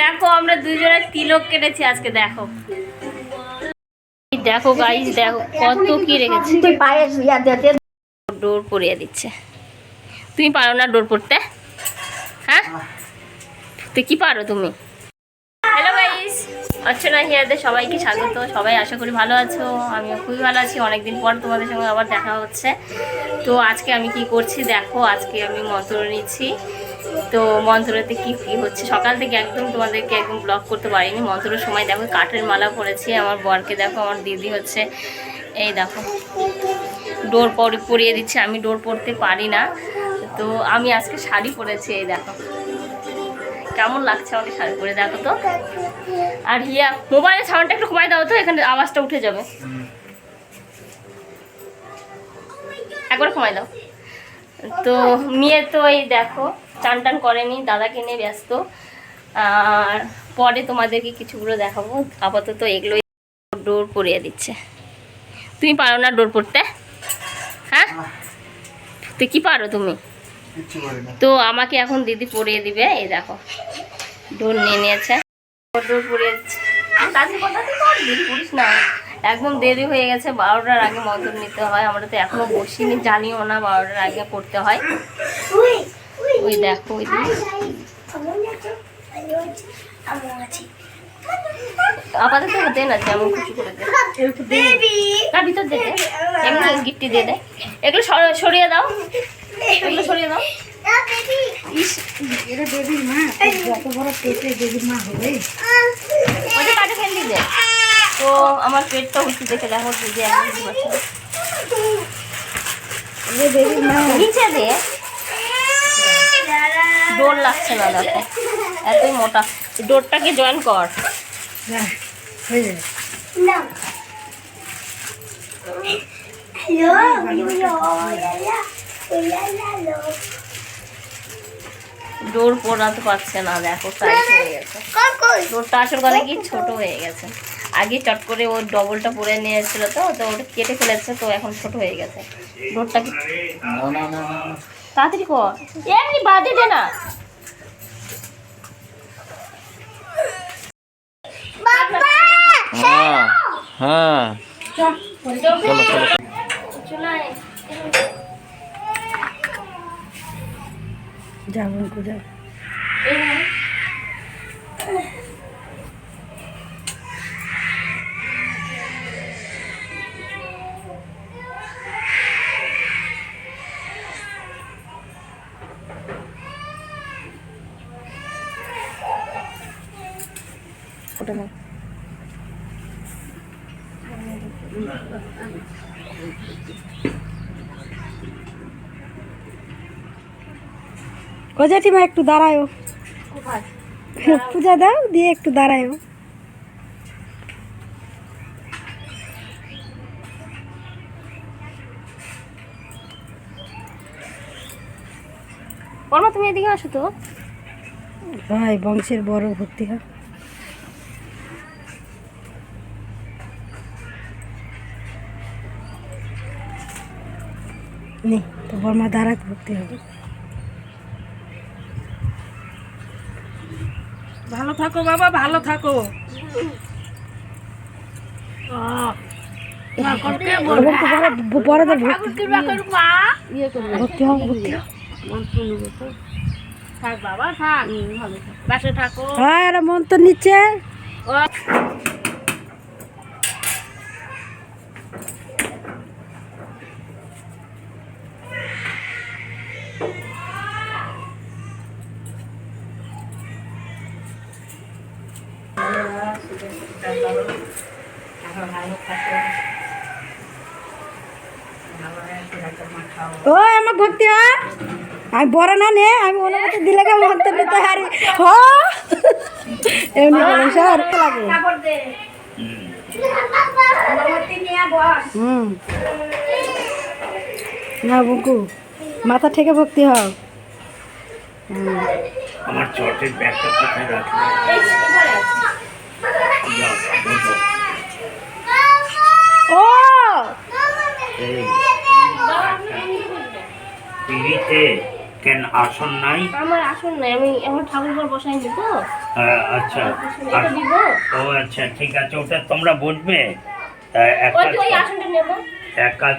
দেখো আমরা দুজনে তিলক কেটেছি আজকে দেখো। দেখো গাইস দেখো কত কি রেখেছি। ইয়া ডোর পরিয়ে দিচ্ছে। তুমি পারো না ডোর পড়তে হ্যাঁ? তুই কি পারো তুমি? হ্যালো গাইস অর্চনা হিয়াদের সবাইকে স্বাগত। সবাই আশা করি ভালো আছো। আমিও খুবই ভালো আছি। অনেকদিন পর তোমাদের সঙ্গে আবার দেখা হচ্ছে। তো আজকে আমি কি করছি? দেখো আজকে আমি মন্ত্র নিচ্ছি। তো মন্ত্রতে কি কি হচ্ছে? সকাল থেকে একদম তোমাদেরকে একদম ব্লগ করতে পারিনি। মন্ত্রের সময় দেখো কাঠের মালা পরেছি। আমার বরকে দেখো আমার দিদি হচ্ছে। এই দেখো ডোর পরে পরিয়ে দিচ্ছে। আমি ডোর পরতে পারি না। তো আমি আজকে শাড়ি পরেছি এই দেখো। কেমন লাগছে আমাকে শাড়ি পরে দেখো তো? আর হিয়া মোবাইলের সাউন্ডটা একটু কমাই দাও তো এখানে আওয়াজটা উঠে যাবে। একবার কমাই দাও। তো মেয়ে তো এই দেখো চান টান করেনি দাদাকে নিয়ে ব্যস্ত। আর পরে তোমাদেরকে কিছুগুলো দেখাবো। আপাতত এগুলোই ডোর পরিয়ে দিচ্ছে। তুমি পারো না ডোর পড়তে হ্যাঁ? তো কি পারো তুমি? কিচ্ছু করি না। তো আমাকে এখন দিদি পরিয়ে দিবে এই দেখো ডোর নিয়ে নিয়েছে। ডোর পরিয়ে দিচ্ছে। তুই না। একদম দেরি হয়ে গেছে বারোটার আগে মন্ত্র নিতে হয় আমরা তো এখনও বসিনি জানিও না বারোটার আগে পড়তে হয়। ওই দেখো ওই আপাতত দে না যেমন খুশি করে দে। ভিতর। এমনি গিফটি দিয়ে এগুলো সর- সরিয়ে দাও। এগুলো সরিয়ে দাও। এটা দেবীর মা যত বড় পেটে দেবীর মা হবে ওটা কাটে ফেল দিবে তো আমার পেটটা উঠতে দেখে দেখো দিদি নিচে দে। ডোর লাগছে না দেখো। এতই মোটা। ডোরটাকে জয়েন কর। হ্যাঁ ডোর পরাতে পারছে না দেখো সাইজ হয়ে গেছে। ডোরটা আসল কথা কি ছোট হয়ে গেছে। আগে চট করে ও ডবলটা পরে নিয়েছিল তো তো ওটা কেটে ফেলেছে তো এখন ছোট হয়ে গেছে। ডোরটা। তাড়াতাড়ি কর। এমনি বাদে দে না। হ্যাঁ হ্যাঁ। যাব পূজা ওটা না ও জেঠিমা একটু দাঁড়ায়ও পূজা দাও দিয়ে একটু দাঁড়ায়ও তুমি এদিকে আসো তো। ভাই বংশের বড় ভর্তি হয়। নে তো বর্মা দাঁড়াক ভর্তি হবে। ভালো থাকো বাবা ভালো থাকো। এবং তো বড় বড়দের ভর্তি ভর্তি হবে ভর্তি হবে থাক বাবা থাক বাসে থাকো হয় আর মন তো নিচ্ছে ও আমার ভক্তি আমি বড় না নে, আমি অনুমতি দিলে কে মন্ত্র নিতে হারি হ? এমনি বলে স্যার লাগে? না বুকু, মাথা ঠেকে ভক্তি হও। আমার চটের ব্যাগটা কোথায় যাও, বসো। ও পিড়িতে কেন আসন নাই? আমার আসন নাই আমি আমার ঠাকুর ঘর বসাইনি তো হ্যাঁ, আচ্ছা। দিব। ও আচ্ছা ঠিক আছে ওটা তোমরা বসবে। তা এক ওই কাজ আসনটা নেব। এক কাজ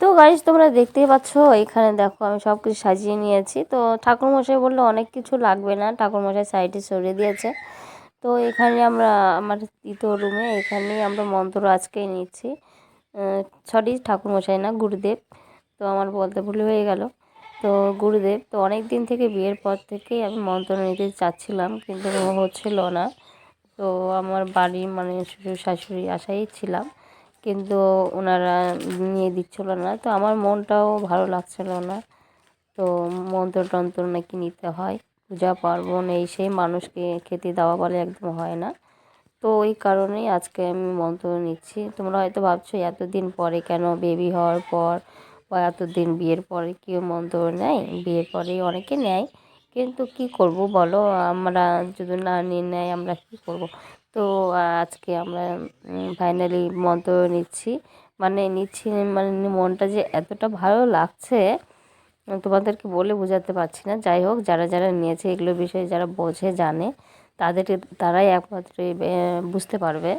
তো গাইজ তোমরা দেখতেই পাচ্ছ এখানে দেখো আমি সব কিছু সাজিয়ে নিয়েছি। তো ঠাকুরমশাই বলল অনেক কিছু লাগবে না। ঠাকুরমশাই সাইডে সরিয়ে দিয়েছে। তো এখানে আমরা আমার তৃতীয় রুমে এখানেই আমরা মন্ত্র আজকেই নিচ্ছি। সরি ঠাকুরমশাই না গুরুদেব। আমার বলতে ভুল হয়ে গেল। তো গুরুদেব, তো অনেক দিন থেকে বিয়ের পর থেকেই আমি মন্ত্র নিতে চাচ্ছিলাম, কিন্তু হচ্ছিল না। তো আমার বাড়ি মানে শ্বশুর শাশুড়ি আশাই ছিলাম, কিন্তু ওনারা নিয়ে দিচ্ছিল না। তো আমার মনটাও ভালো লাগছিল না। তো মন্ত্র টন্ত্র নাকি নিতে হয়, পূজা, পার্বণ, এই সেই মানুষকে খেতে দেওয়া বলে একদম হয় না। তো ওই কারণেই আজকে আমি মন্ত্র নিচ্ছি। তোমরা হয়তো ভাবছ, এতদিন পরে কেন বেবি হওয়ার পর এতদিন বিয়ের পরে কেউ মন্ত্র নেয়? বিয়ের পরেই অনেকে নেয়। কিন্তু কি করব বলো? আমরা যদি না নিয়ে নেয়, আমরা কি করব? তো আজকে আমরা ফাইনালি মন্ত্র নিচ্ছি। মানে নিচ্ছি মানে মনটা যে এতটা ভালো লাগছে, তোমাদেরকে বলে বোঝাতে পারছি না। যাই হোক, যারা যারা নিয়েছে এগুলো বিষয়ে যারা বোঝে, জানে, তাদের, তারাই একমাত্র বুঝতে পারবে।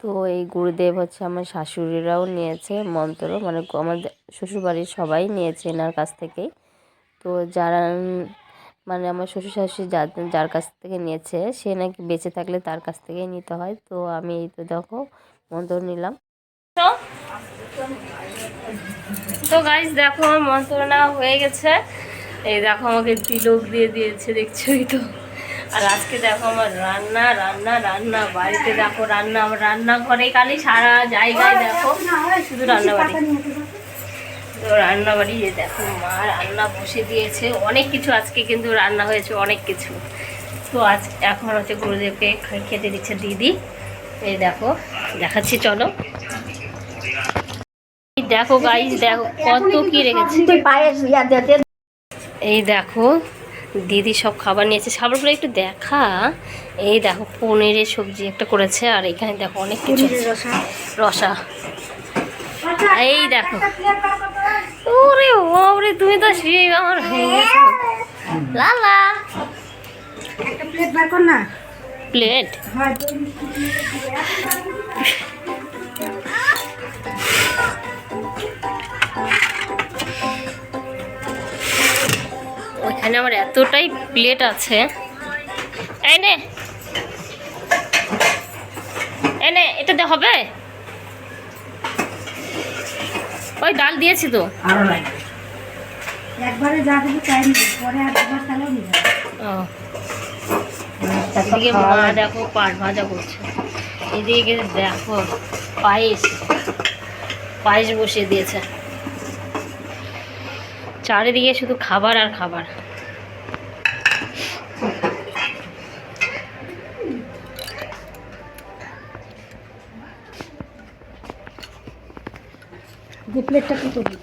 তো এই গুরুদেব হচ্ছে আমার শাশুড়িরাও নিয়েছে মন্ত্র মানে আমাদের শ্বশুরবাড়ির সবাই নিয়েছে এনার কাছ থেকেই। তো যারা মানে আমার শ্বশুর শাশুড়ি যার যার কাছ থেকে নিয়েছে, সে নাকি বেঁচে থাকলে তার কাছ থেকেই নিতে হয়। তো আমি এই তো দেখো, মন্ত্র নিলাম। তো গাইজ দেখো আমার মন্ত্র হয়ে গেছে। এই দেখো আমাকে তিলক দিয়ে দিয়েছে দেখছোই তো? আর আজকে দেখো আমার রান্না রান্না রান্না বাড়িতে দেখো রান্না আমার রান্না রান্নাঘরে খালি সারা জায়গায় দেখো শুধু রান্না বাড়ি তো রান্না বাড়ি এই দেখো মা রান্না বসে দিয়েছে। অনেক কিছু আজকে কিন্তু রান্না হয়েছে অনেক কিছু। তো আজ এখন হচ্ছে গুরুদেবকে খেতে দিচ্ছে দিদি। এই দেখো দেখাচ্ছি চলো। দেখো গাইজ দেখো কত কি রেখেছে। এই দেখো দিদি সব খাবার নিয়েছে। খাবারগুলো একটু দেখা। এই দেখো পনিরের সবজি একটা করেছে আর এখানে দেখো অনেক কিছু রসা। এই দেখো। ওরে ওরে তুমি তো সেই আমার হয়ে গেছো। লালা প্লেট বার কর না। প্লেট ওইখানে আমার এতটাই প্লেট আছে। এই নে। এই নে এটাতে হবে? ওই ডাল দিয়েছি তো। আরও লাগবে একবারে যা দিবি তাই পরে আর দুবার তাহলেও নিবি। ও। এদিকে মা দেখো পাট ভাজা করছে। এদিকে দেখো পায়েস। পায়েস বসিয়ে দিয়েছে। চারিদিকে শুধু খাবার আর খাবার। যে প্লেটটা কি করবি?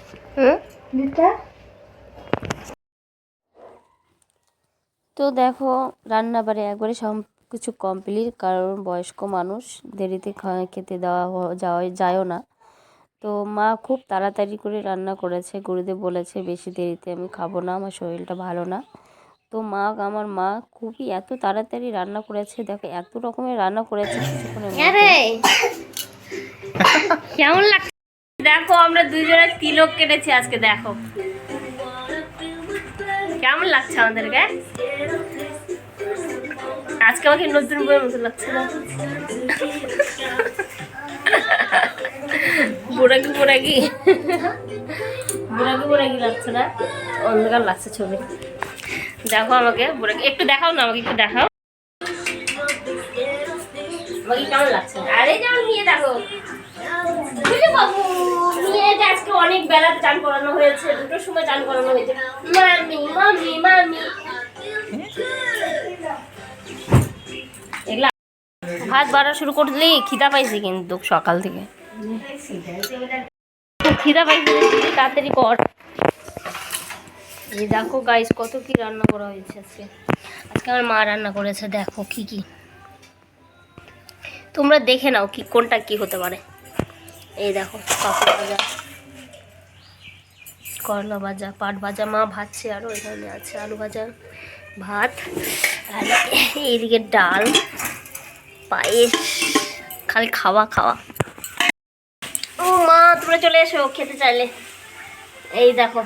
প্লেটটা তো দেখো রান্নাবাড়ি একবারে সব কিছু কমপ্লিট কারণ বয়স্ক মানুষ দেরিতে খেতে দেওয়া যাওয়া যায়ও না। তো মা খুব তাড়াতাড়ি করে রান্না করেছে গুরুদেব বলেছে বেশি দেরিতে আমি খাব না আমার শরীরটা ভালো না। তো মা আমার মা খুবই এত তাড়াতাড়ি রান্না করেছে দেখো এত রকমের রান্না করেছে কিছুক্ষণের কেমন লাগছে? দেখো, আমরা দুজনে তিলক কেটেছি আজকে, দেখো। কেমন লাগছে আমাদেরকে? আজকে আমাকে নতুন বইয়ের মতো লাগছে বুড়াকি বুড়াকি বুড়াকি বুড়াকি লাগছে না? অন্ধকার লাগছে ছবি। দেখো আমাকে, বুড়াকি একটু দেখাও না আমাকে, একটু দেখাও। কেমন লাগছে? আরে যেমন নিয়ে দেখো। বাবু যে আজকে অনেক বেলাতে চান করানো হয়েছে, দুটোর সময় চান করানো হয়েছে। মামি মামি মামি। ভাত বাড়া শুরু করলেই খিদা পাইছি কিন্তু সকাল থেকে। খিদা পাইছি তাড়াতাড়ি কর। এই দেখো গাইস কত কি রান্না করা হয়েছে আজকে। আজকে আমার মা রান্না করেছে, দেখো কি কি। তোমরা দেখে নাও কি, কোনটা কি হতে পারে। এই দেখো ভাজা। করলা ভাজা, পাট ভাজা, মা ভাজছে আরও এখানে আছে, আলু ভাজা, ভাত, আর এইদিকে ডাল, পায়েস, খালি খাওয়া খাওয়া। ও মা, তোমরা চলে এসো খেতে চাইলে। এই দেখো,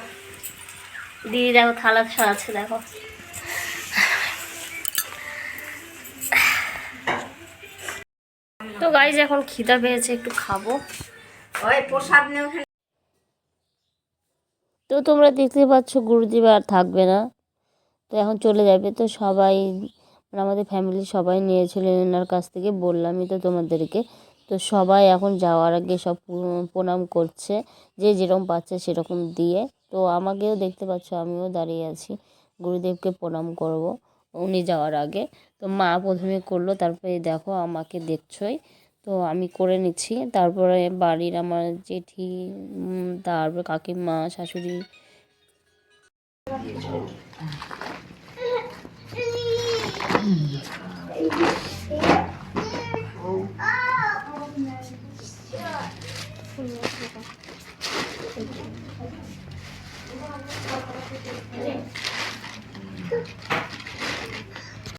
দিদি দেখো থালা আছে দেখো। তো গাইজ এখন খিদা পেয়েছে, একটু খাব। ওই প্রসাদ নেও তো তোমরা দেখতে পাচ্ছ গুরুদেব আর থাকবে না। তো এখন চলে যাবে। তো সবাই মানে আমাদের ফ্যামিলি সবাই নিয়েছিল এনার কাছ থেকে, বললামই তো তোমাদেরকে। তো সবাই এখন যাওয়ার আগে সব প্রণাম করছে, যে যেরকম পাচ্ছে সেরকম দিয়ে। তো আমাকেও দেখতে পাচ্ছ, আমিও দাঁড়িয়ে আছি। গুরুদেবকে প্রণাম করব, উনি যাওয়ার আগে। তো মা প্রথমে করল, তারপরে দেখো আমাকে দেখছই। তো আমি করে নিচ্ছি। তারপরে বাড়ির আমার জেঠি তারপরে কাকিমা শাশুড়ি।